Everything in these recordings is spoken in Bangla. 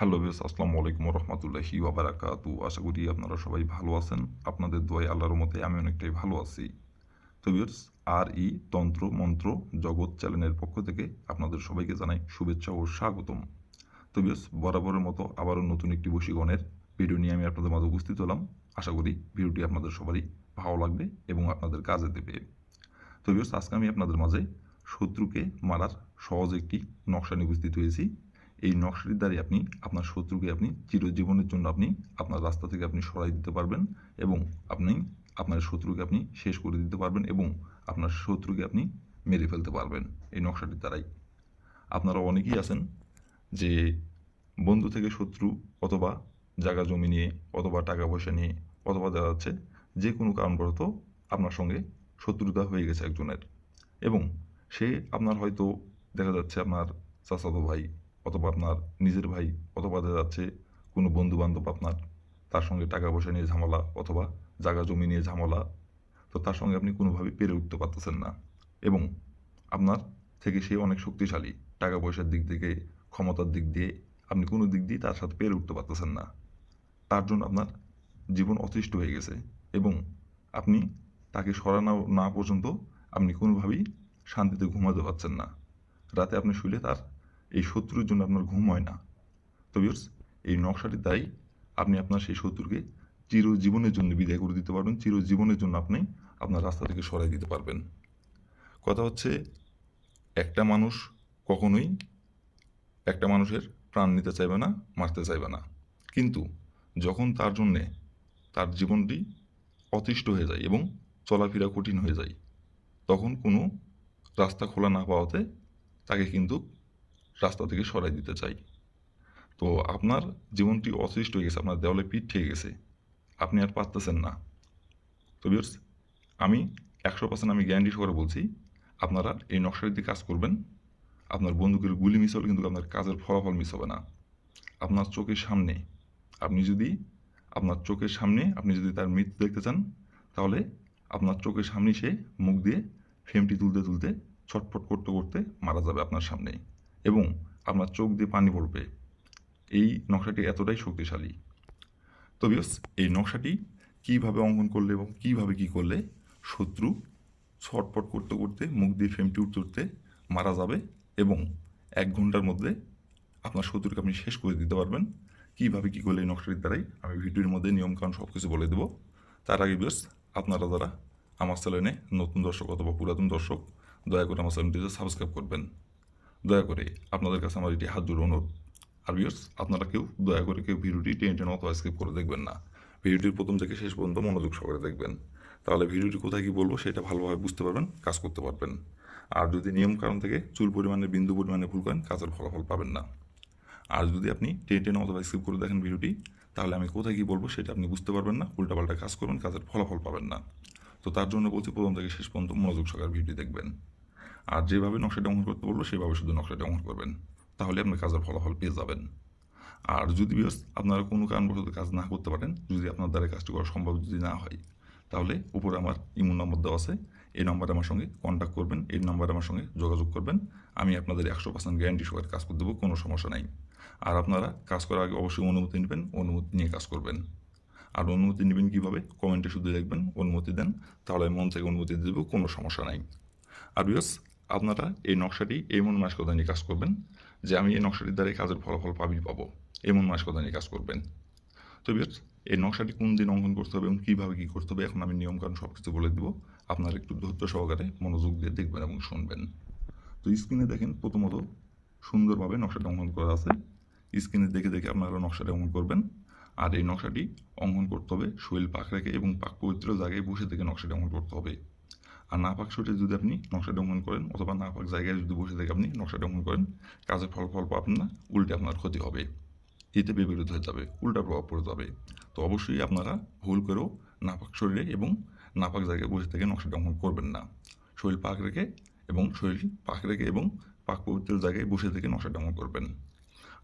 হ্যালো বেস আসসালামু আলাইকুম রহমতুল্লাহি ওয়াবারাকাতু। আশা করি আপনারা সবাই ভালো আছেন। আপনাদের দোয়াই আল্লাহর মতে আমি অনেকটাই ভালো আছি। তো বিয়ার্স আর ই তন্ত্র, মন্ত্র, জগৎ চ্যানেলের পক্ষ থেকে আপনাদের সবাইকে জানাই শুভেচ্ছা ও স্বাগতম। তো বিয়ার্স বরাবরের মতো আবারও নতুন একটি বশীগণের ভিডিও নিয়ে আমি আপনাদের মাঝে উপস্থিত হলাম। আশা করি ভিডিওটি আপনাদের সবারই ভালো লাগবে এবং আপনাদের কাজে দেবে। তো বিয়ার্স আজকে আমি আপনাদের মাঝে শত্রুকে মারার সহজ একটি নকশা নিয়ে উপস্থিত হয়েছি। এই নকশাটির দ্বারাই আপনি আপনার শত্রুকে আপনি চিরজীবনের জন্য আপনি আপনার রাস্তা থেকে আপনি সরাই দিতে পারবেন এবং আপনি আপনার শত্রুকে আপনি শেষ করে দিতে পারবেন এবং আপনার শত্রুকে আপনি মেরে ফেলতে পারবেন এই নকশাটির দ্বারাই। আপনারা অনেকেই আছেন যে বন্ধু থেকে শত্রু অথবা জায়গা জমি নিয়ে অথবা টাকা পয়সা নিয়ে অথবা দেখা যাচ্ছে যে কোনো কারণবশত আপনার সঙ্গে শত্রুতা হয়ে গেছে একজনের এবং সে আপনার হয়তো দেখা যাচ্ছে আপনার চাচাতো ভাই অথবা আপনার নিজের ভাই অথবা দেখা যাচ্ছে কোনো বন্ধু বান্ধব আপনার, তার সঙ্গে টাকা পয়সা নিয়ে ঝামেলা অথবা জায়গা জমি নিয়ে ঝামেলা, তো তার সঙ্গে আপনি কোনোভাবেই পেরে উঠতে পারতেছেন না। এবং আপনার থেকে সে অনেক শক্তিশালী, টাকা পয়সার দিক থেকে, ক্ষমতার দিক দিয়ে, আপনি কোনো দিক দিয়ে তার সাথে পেরে উঠতে পারতেছেন না। তার জন্য আপনার জীবন অতিষ্ঠ হয়ে গেছে এবং আপনি তাকে সরানো না পর্যন্ত আপনি কোনোভাবেই শান্তিতে ঘুমাতে পারছেন না। রাতে আপনি শুলে তার এই শত্রুর জন্য আপনার ঘুম হয় না। তো বিয়ার্স এই নকশাটির দ্বারাই আপনি আপনার সেই শত্রুকে চিরজীবনের জন্য বিদায় করে দিতে পারবেন, চিরজীবনের জন্য আপনি আপনার রাস্তা থেকে সরাই দিতে পারবেন। কথা হচ্ছে, একটা মানুষ কখনোই একটা মানুষের প্রাণ নিতে চাইবে না, মারতে চাইবে না। কিন্তু যখন তার জন্যে তার জীবনটি অতিষ্ঠ হয়ে যায় এবং চলাফেরা কঠিন হয়ে যায়, তখন কোনো রাস্তা খোলা না পাওয়াতে তাকে কিন্তু রাস্তা থেকে সরাই দিতে চাই। তো আপনার জীবনটি অসৃষ্ট হয়ে গেছে, আপনার দেওয়ালে পিঠ ঠেকে গেছে। আপনি আর পারতেছেন না। তো বিয়ার্স আমি একশো পার্সেন্ট আমি গ্যারান্টি সহকারে বলছি, আপনারা এই নকশার দিয়ে কাজ করবেন। আপনার বন্দুকের গুলি মিস হলে কিন্তু আপনার কাজের ফলাফল মিস হবে না। আপনার চোখের সামনে, আপনি যদি, আপনার চোখের সামনে আপনি যদি তার মৃত্যু দেখতে চান, তাহলে আপনার চোখের সামনে সে মুখ দিয়ে ফ্রেমটি তুলতে তুলতে ছটফট করতে করতে মারা যাবে আপনার সামনে এবং আপনার চোখ দিয়ে পানি পড়বে এই নকশাটি এতটাই শক্তিশালী। তো বিয়স এই নকশাটি কীভাবে অঙ্কন করলে এবং কীভাবে কী করলে শত্রু ছটপট করতে করতে, মুখ দিয়ে ফ্রেমটি উঠতে উঠতে মারা যাবে এবং এক ঘণ্টার মধ্যে আপনার শত্রুকে আপনি শেষ করে দিতে পারবেন। কীভাবে কী করলে এই নকশাটির দ্বারাই আমি ভিডিওর মধ্যে নিয়মকানুন সব কিছু বলে দেবো। তার আগে বেশ আপনারা যারা আমার চ্যানেলে নতুন দর্শক অথবা পুরাতন দর্শক, দয়া করে আমার চ্যানেলটিতে সাবস্ক্রাইব করবেন। দয়া করে আপনাদের কাছে আমার এটি হাত জোড় অনুরোধ। আর ভিউয়ার্স আপনারা কেউ দয়া করে কেউ ভিডিওটি টেনে টেনে অথবা স্কিপ করে দেখবেন না। ভিডিওটির প্রথম থেকে শেষ পর্যন্ত মনোযোগ সহকারে দেখবেন। তাহলে ভিডিওটি কোথায় কী বলব সেটা ভালোভাবে বুঝতে পারবেন, কাজ করতে পারবেন। আর যদি নিয়ম কারণ থেকে চুল পরিমাণে, বিন্দু পরিমাণে ভুল করেন, কাজের ফলাফল পাবেন না। আর যদি আপনি টেনে টেনে অথবা স্কিপ করে দেখেন ভিডিওটি, তাহলে আমি কোথায় কী বলব সেটা আপনি বুঝতে পারবেন না, উল্টাপাল্টা কাজ করবেন কাজের ফলাফল পাবেন না। তো তার জন্য বলছি প্রথম থেকে শেষ পর্যন্ত মনোযোগ সহকারে ভিডিও দেখবেন। আর যেভাবে নকশাটা অঙ্কন করতে বলব সেভাবে শুধু নকশাটা অঙ্কন করবেন। তাহলে আপনার কাজের ফলাফল পেয়ে যাবেন। আর যদি আপনারা কোনো কারণবশত কাজ না করতে পারেন, যদি আপনার দ্বারা কাজটি করা সম্ভব যদি না হয়, তাহলে উপরে আমার ইমো নম্বর দেওয়া আছে। এই নম্বরে আমার সঙ্গে কন্ট্যাক্ট করবেন, এই নম্বরে আমার সঙ্গে যোগাযোগ করবেন। আমি আপনাদের একশো পার্সেন্ট গ্যারান্টি সহকারে কাজ করে দেবো, কোনো সমস্যা নাই। আর আপনারা কাজ করার আগে অবশ্যই অনুমতি নেবেন, অনুমতি নিয়ে কাজ করবেন। আর অনুমতি নেবেন কীভাবে? কমেন্টে শুধু দেখবেন, অনুমতি দেন, তাহলে মন থেকে অনুমতি দেবো, কোনো সমস্যা নাই। আর বিয়স আপনারা এই নকশাটি এই এমন মানসিকতা নিয়ে কাজ করবেন যে আমি এই নকশাটির দ্বারাই কাজের ফলাফল পাবি, পাবো। এই এমন মানসিকতা নিয়ে কাজ করবেন। তো বিয়ার্স, এই নকশাটি কোন দিন অঙ্কন করতে হবে এবং কীভাবে কী করতে হবে এখন আমি নিয়মকানুন সব কিছু বলে দেবো। আপনারা একটু ধৈর্য সহকারে মনোযোগ দিয়ে দেখবেন এবং শুনবেন। তো স্ক্রিনে দেখেন প্রথমত সুন্দরভাবে নকশাটা অঙ্কন করা আছে। স্ক্রিনে দেখে দেখে আপনারা নকশাটা অঙ্কন করবেন। আর এই নকশাটি অঙ্কন করতে হবে, শৈল পাক রেখে এবং পাক পবিত্র জায়গায় বসে থেকে নকশাটা অঙ্কন করতে হবে। আর না পাক শুটে যদি আপনি নকশাটা অঙ্কন করেন অথবা না পাক জায়গায় যদি বসে থেকে আপনি নকশাটা অঙ্কন করেন কাজের ফল ফল পাবেন না, উল্টে আপনার ক্ষতি হবে। এতে বিপরীত হয়ে যাবে, উল্টা প্রভাব পড়ে যাবে। তো অবশ্যই আপনারা ভুল করেও নাপাক শরীরে এবং নাপাক জায়গায় বসে থেকে নকশাটা অঙ্কন করবেন না। শরীর পাক রেখে এবং শরীর পাক রেখে এবং পাক পবিত্র জায়গায় বসে থেকে নকশাটা অঙ্কন করবেন।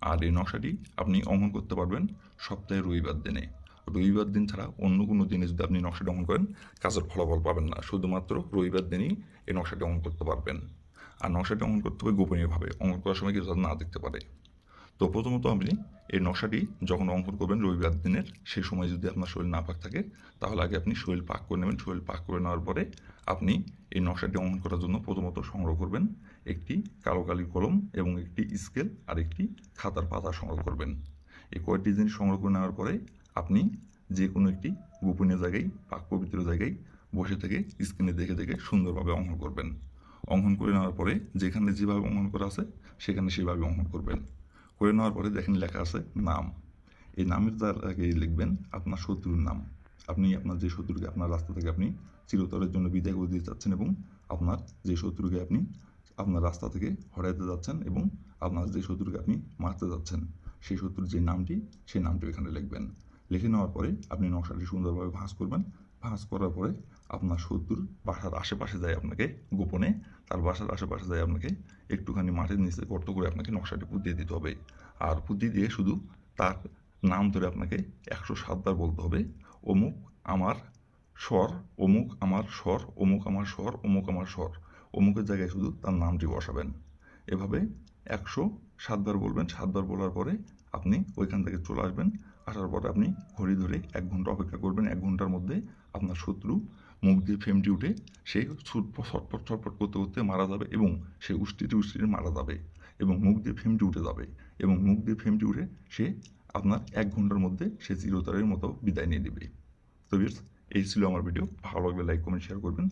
আর এই নকশাটি আপনি অঙ্কন করতে পারবেন সপ্তাহে রবিবার দিনে। রবিবার দিন ছাড়া অন্য কোনো দিনে যদি আপনি নকশাটা অঙ্কন করেন, কাজের ফলাফল পাবেন না। শুধুমাত্র রবিবার দিনই এই নকশাটা অঙ্কন করতে পারবেন। আর নকশাটা অঙ্কন করতে হবে গোপনীয়ভাবে। অঙ্কন করার সময় যাতে না দেখতে পারে। তো প্রথমত আপনি এই নকশাটি যখন অঙ্কন করবেন রবিবার দিনের সেই সময় যদি আপনার শরীর না পাক থাকে, তাহলে আগে আপনি শরীর পাক করে নেবেন। শরীর পাক করে নেওয়ার পরে আপনি এই নকশাটি অঙ্কন করার জন্য প্রথমত সংগ্রহ করবেন একটি কালো কালির কলম এবং একটি স্কেল আর একটি খাতার পাতা সংগ্রহ করবেন। এই কয়েকটি জিনিস সংগ্রহ করে নেওয়ার পরে আপনি যে কোনো একটি গোপনীয় জায়গায় পাক পবিত্র জায়গায় বসে থেকে স্ক্রিনে দেখে দেখে সুন্দরভাবে অঙ্কন করবেন। অঙ্কন করে নেওয়ার পরে যেখানে যেভাবে অঙ্কন করা আছে সেখানে সেভাবে অঙ্কন করবেন। করে নেওয়ার পরে দেখেন লেখা আছে নাম। এই নামের তার আগে লিখবেন আপনার শত্রুর নাম। আপনি আপনার যে শত্রুকে আপনার রাস্তা থেকে আপনি চিরতরের জন্য বিদায় করে দিতে চাচ্ছেন এবং আপনার যে শত্রুকে আপনি আপনার রাস্তা থেকে হরাইতে যাচ্ছেন এবং আপনার যে শত্রুকে আপনি মারতে যাচ্ছেন, সেই শত্রুর যে নামটি, সেই নামটি এখানে লিখবেন। লিখে নেওয়ার পরে আপনি নকশাটি সুন্দরভাবে ভাঁজ করবেন। ভাঁজ করার পরে আপনার শত্রুর বাসার আশেপাশে যায় আপনাকে গোপনে, তার বাসার আশেপাশে যায় আপনাকে একটুখানি মাটির নিচে গর্ত করে আপনাকে নকশাটি পুঁতিয়ে দিতে হবে। আর পুঁতি দিয়ে শুধু তার নাম ধরে আপনাকে একশো সাতবার বলতে হবে। অমুক আমার স্বর, অমুক আমার স্বর, অমুক আমার স্বর, অমুক আমার স্বর। অমুকের জায়গায় শুধু তার নামটি বসাবেন। এভাবে একশো সাতবার বলবেন। সাতবার বলার পরে আপনি ওইখান থেকে চলে আসবেন। আসার পরে আপনি ঘড়ি ধরে এক ঘণ্টা অপেক্ষা করবেন। এক ঘণ্টার মধ্যে আপনার শত্রু মুখ দিয়ে ফেমটি উঠে সে ছুটপট, ছটপট করতে করতে মারা যাবে এবং সে উষ্টিতে উষ্টিতে মারা যাবে এবং মুখ দিয়ে ফেমটি উঠে যাবে এবং মুখ দিয়ে ফেমটি উঠে সে আপনার এক ঘণ্টার মধ্যে সে চিরতরের মতো বিদায় নিয়ে নেবে। তো ভিউয়ার্স, এই ছিল আমার ভিডিও। ভালো লাগলে লাইক কমেন্ট শেয়ার করবেন।